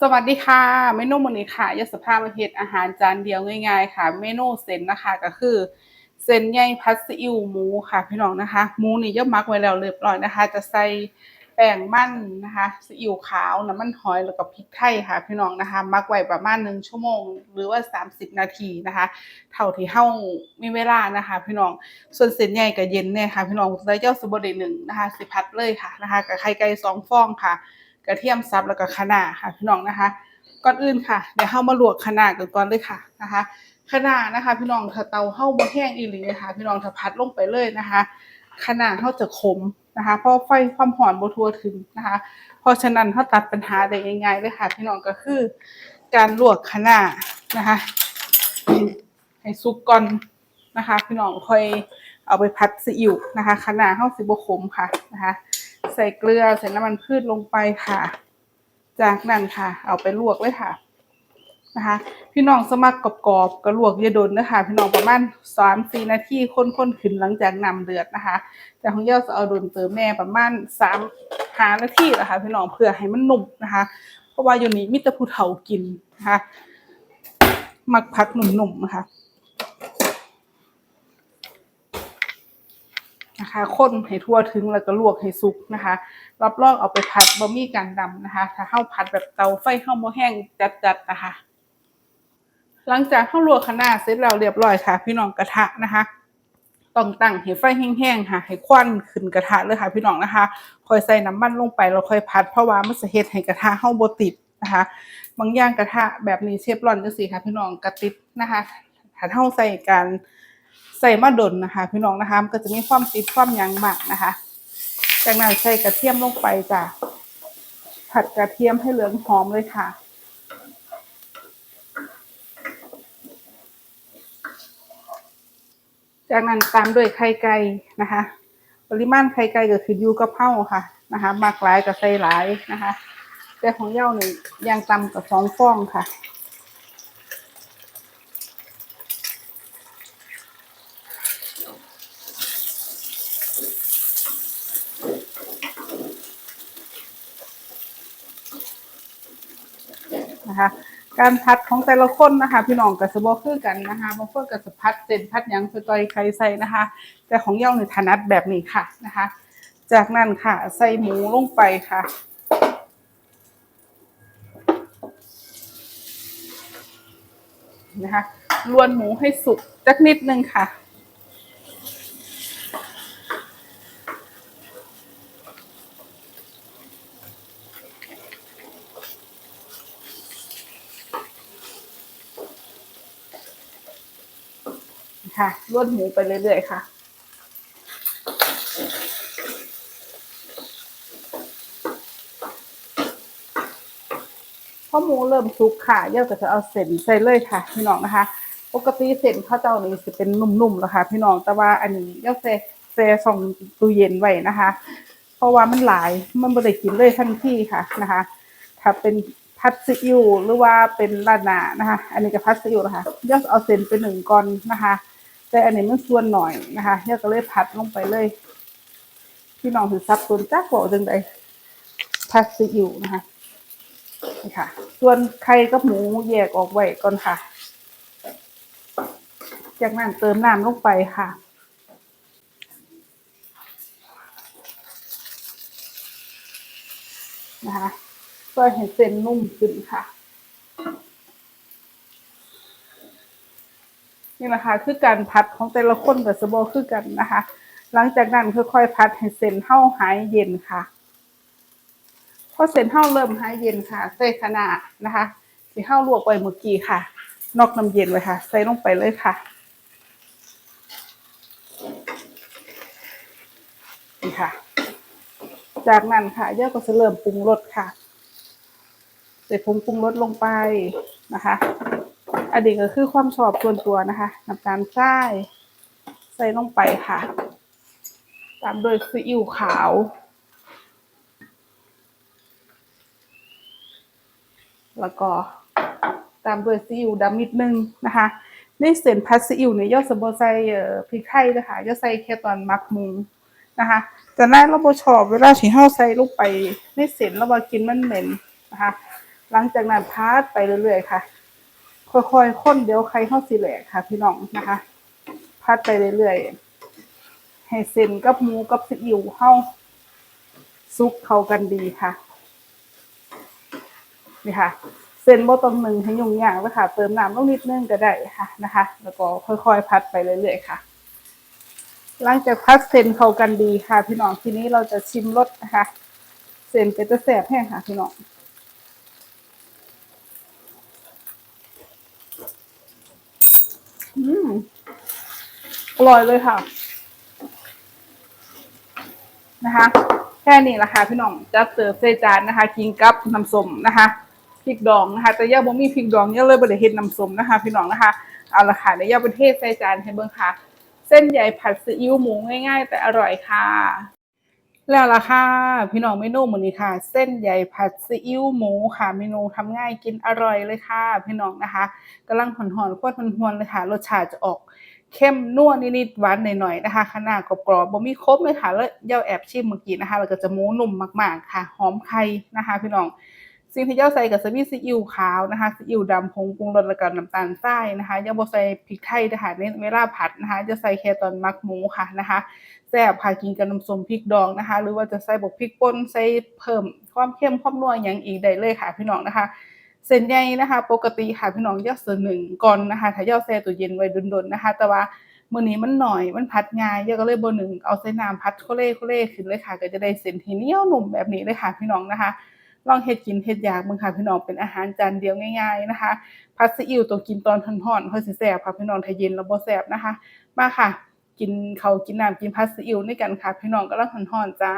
สวัสดีค่ะ เมนูมื้อนี้ค่ะยศภาพมาเฮ็ดอาหารจานเดียวง่าย ๆ ค่ะ เมนูเส้นนะคะก็คือเส้นใหญ่ผัดซีอิ๊วหมูค่ะพี่น้องนะคะหมูนี่ย่อมักไว้แล้วเรียบร้อยนะคะ จะใส่แป้งมันนะคะซีอิ๊วขาวน้ำมันหอยแล้วก็พริกไทยค่ะพี่น้องนะคะ มักไว้ประมาณ1ชั่วโมง หรือว่า 30 นาทีนะคะ เท่าที่เฮามีเวลานะคะ พี่น้องส่วนเส้นใหญ่ก็เย็นเนี่ยค่ะพี่น้องใส่เจ้าสิบ่ได้นึ่งนะคะสิผัดเลยค่ะนะคะกับไข่ไก่สองฟองค่ะ กระเทียมสับแล้วก็คะน้าค่ะพี่น้องนะคะ ก่อนอื่นค่ะเดี๋ยวเฮามาลวกคะน้ากันก่อนเลยค่ะนะคะคะน้านะคะ พี่น้องถ้าเตาเฮาบ่แห้งอีหลีนะคะพี่น้องถ้าพัดลงไปเลยนะคะคะน้าเฮาจะขมนะคะ เพราะไฟความร้อนบ่ทั่วถึงนะคะ เพราะฉะนั้นเฮาตัดปัญหาได้ง่ายๆเลยค่ะ พี่น้องก็คือ การลวกคะน้านะคะให้สุกก่อนนะคะ พี่น้องค่อยเอาไปผัดซีอิ๊วนะคะคะน้าเฮาสิบ่ขมค่ะนะคะ ใส่เกลือใส่น้ำมันพืชลงไปค่ะ จากนั้นค่ะ เอาไปลวกเลยค่ะนะคะ พี่น้องสมัครกรอบๆก็ลวกอยาดนนะคะพี่น้องประมาณสามสี่นาทีข้นๆขึ้นหลังจากน้ำเดือดนะคะแต่ของเย้าจะเอาโดนเติมแม่ประมาณสามหานาทีนะคะพี่น้องเพื่อให้มันนุ่มนะคะ เพราะว่าอยู่นี้มิตรผู้เฒ่ากินนะคะมักพักหนุ่มๆนะคะ นะคะคนให้ทั่วถึงแล้วก็ลวกให้สุกนะคะ รับรองเอาไปผัดบะหมี่กางดำนะคะ ถ้าเฮาผัดแบบเตาไฟเฮาบ่แห้งจัดๆนะคะ หลังจากเฮาลวกคะน้าเสร็จแล้วเรียบร้อยค่ะ พี่น้องกระทะนะคะต้องตั้งให้ไฟแห้งๆค่ะ ให้ควันขึ้นกระทะเลยค่ะพี่น้องนะคะ ค่อยใส่น้ำมันลงไปแล้วค่อยผัดเพราะว่ามันจะเฮ็ดให้กระทะเฮาบติดนะคะ บางอย่างกระทะแบบนี้เชฟรอนจังซี่ค่ะพี่น้องกระติดนะคะ ถ้าเฮาใส่การ ใส่มาดนนะคะ พี่น้องนะคะมันก็จะมีความติดความยังมากนะคะ จากนั้นใส่กระเทียมลงไปจ้ะผัดกระเทียมให้เหลืองหอมเลยค่ะจากนั้นตามด้วยไข่ไก่นะคะ ปริมาณไข่ไก่ก็คืออยู่กับเฮาค่ะนะคะมากหลายกับใส่หลายนะคะ แต่ของเย้านี่ย่างตำกับสองฟองค่ะ นะคะ การพัดของแต่ละคนนะคะ พี่น้องกับสบอคือกันนะคะบางคนก็จะพัดเส้นพัดยังสตอยใครใส่นะคะ แต่ของเย่าเนี่ยถนัดแบบนี้ค่ะนะคะ จากนั้นค่ะใส่หมูลงไปค่ะนะคะลวนหมูให้สุกจักนิดนึงค่ะ ค่ะลวดหมูไปเรื่อยๆค่ะ พอหมูเริ่มสุกค่ะเย่าก็จะเอาเส้นใส่เลยค่ะ พี่น้องนะคะ ปกติเส้นข้าวเจ้านี่จะเป็นนุ่มๆแล้วค่ะพี่น้องแต่ว่าอันนี้เย่าเซเซส่องตู้เย็นไว้นะคะ เพราะว่ามันหลายมันไม่ได้กินเลยทันทีค่ะนะคะ ถ้าเป็นพัดซีอิ๊วหรือว่าเป็นราดหน้านะคะ อันนี้ก็พัดซีอิ๊วนะคะเย่าเอาเส้นไปหนึ่งก้อนนะคะ แต่อันนี้มันส่วนหน่อยนะคะเย่าก็เลยพัดลงไปเลย พี่น้องถือซับตัวจักบอกจังใดพัดซีอิ๊วนะคะนี่ค่ะ ส่วนไข่กับหมูแยกออกไว้ก่อนค่ะ จากนั้นเติมน้ำลงไปค่ะนะคะเพื่อให้เส้นนุ่มขึ้นค่ะ นี่นะคะ คือการพัดของแต่ละคนกับสโบคือกันนะคะ หลังจากนั้นค่อยๆพัดให้เส้นเห่าหายเย็นค่ะพอเส้นเห่าเริ่มหายเย็นค่ะ ใส่คะน้านะคะที่เห่าลวกไว้เมื่อกี้ค่ะ นอกน้ำเย็นไว้ค่ะ ใส่ลงไปเลยค่ะนี่ค่ะ จากนั้นค่ะย่าก็จะเริ่มปรุงรสค่ะใส่ผงปรุงรสลงไปนะคะ อันนี้ก็คือความชอบส่วนตัวนะคะน้ำตาลทรายใส่ลงไปค่ะ ตามด้วยซีอิ๊วขาว แล้วก็ตามด้วยซีอิ๊วดำนิดนึงนะคะ ในเส้นผัดซีอิ๊วเนี่ยยอดสมบูรใส่เอ่อพริกไทยนะคะยอดใส่แค่ตอนมักหมูนะคะแต่นั้นเราบ่ชอบเวลาที่เฮาใส่ลงไปในเส้นแล้วว่กินมันเหม็นนะคะ หลังจากนั้นพัดไปเรื่อยๆค่ะ ค่อยๆค้นเดี๋ยวไข่เฮาสิแหลกค่ะ พี่น้องนะคะพัดไปเรื่อยๆให้เส้นกับหมูกับซีอิ๊วเฮาซุกเข้ากันดีค่ะ นี่ค่ะ เส้นบ่ต้องนึ่งให้ยุ่งยากเลยค่ะ เติมน้ำลงนิดนึงก็ได้ค่ะนะคะ แล้วก็ค่อยๆพัดไปเรื่อยๆค่ะ หลังจากพัดเส้นเข้ากันดีค่ะ พี่น้องทีนี้เราจะชิมรสนะคะ เส้นเป็นจะแสบแห้งค่ะ พี่น้อง อืมอร่อยเลยค่ะ นะคะ แค่นี้แหละค่ะพี่น้องจะเสิร์ฟใส่จานนะคะกินกับน้ำส้มนะคะพริกดองนะคะ แต่ย่าบ่มีพริกดองย่าเลยบ่ได้เฮ็ดน้ำส้มนะคะ พี่น้องนะคะเอาละค่ะเดี๋ยวย่าไปเทศใส่จานให้เบิ่งค่ะ เส้นใหญ่ผัดซีอิ๊วหมูง่าย ๆ แต่อร่อยค่ะ แล้วล่ะค่ะ พี่น้องเมนูมื้อนี้ค่ะ เส้นใหญ่ผัดซีอิ๊วหมูค่ะเมนูทำง่ายกินอร่อยเลยค่ะ พี่น้องนะคะกำลังหอนๆโคตรหวนๆเลยค่ะ รสชาติจะออกเข้มนัวนิดๆหวานหน่อยๆนะคะข้างหน้ากรอบๆบ่มีครบเลยค่ะแล้วเย่าแอบชิมเมื่อกี้นะคะแล้วก็จะหมูนุ่มมากๆค่ะ หอมไข่นะคะ พี่น้อง สิ่งที่เย่าใส่ก็จะมีซีอิ๊วขาวนะคะซีอิ๊วดำผงปรุงรสแล้วก็น้ำตาลทรายนะคะย่าบ่ใส่พริกไทยนะคะในเวลาผัดนะคะ จะใส่แค่ตอนมักหมูค่ะนะคะแซ่บค่ะกินกับน้ำส้มพริกดองนะคะ หรือว่าจะใส่บวกพริกป่นใส่เพิ่มความเข้มความนัวอย่างอีกได้เลยค่ะพี่น้องนะคะ เส้นใหญ่นะคะ ปกติค่ะพี่น้องย่าเสือหนึ่งก่อนนะคะ ถ้าย่าแช่ตู้เย็นไว้ดนๆนะคะ แต่ว่ามื้อนี้มันหน่อยมันพัดง่ายย่าก็เลยบ่หนึ่งเอาใส่น้ำพัดโคเล่โคเล่ขึ้นเลยค่ะ ก็จะได้เส้นที่เหนียวหนุ่มแบบนี้เลยค่ะพี่น้องนะคะ ลองเฮ็ดกินเฮ็ดอยากมึงค่ะพี่น้องเป็นอาหารจานเดียวง่ายๆนะคะผัดซีอิ๊วตัวกินตอนห่อนๆค่อยสิแซ่บค่ะพี่น้องถ้าเย็นแล้วบ่แซ่บนะคะ มาค่ะ กินเขากินน้ำกินผัดซีอิ๊วด้วยกันค่ะพี่น้องก็ลังห่อนๆจ้า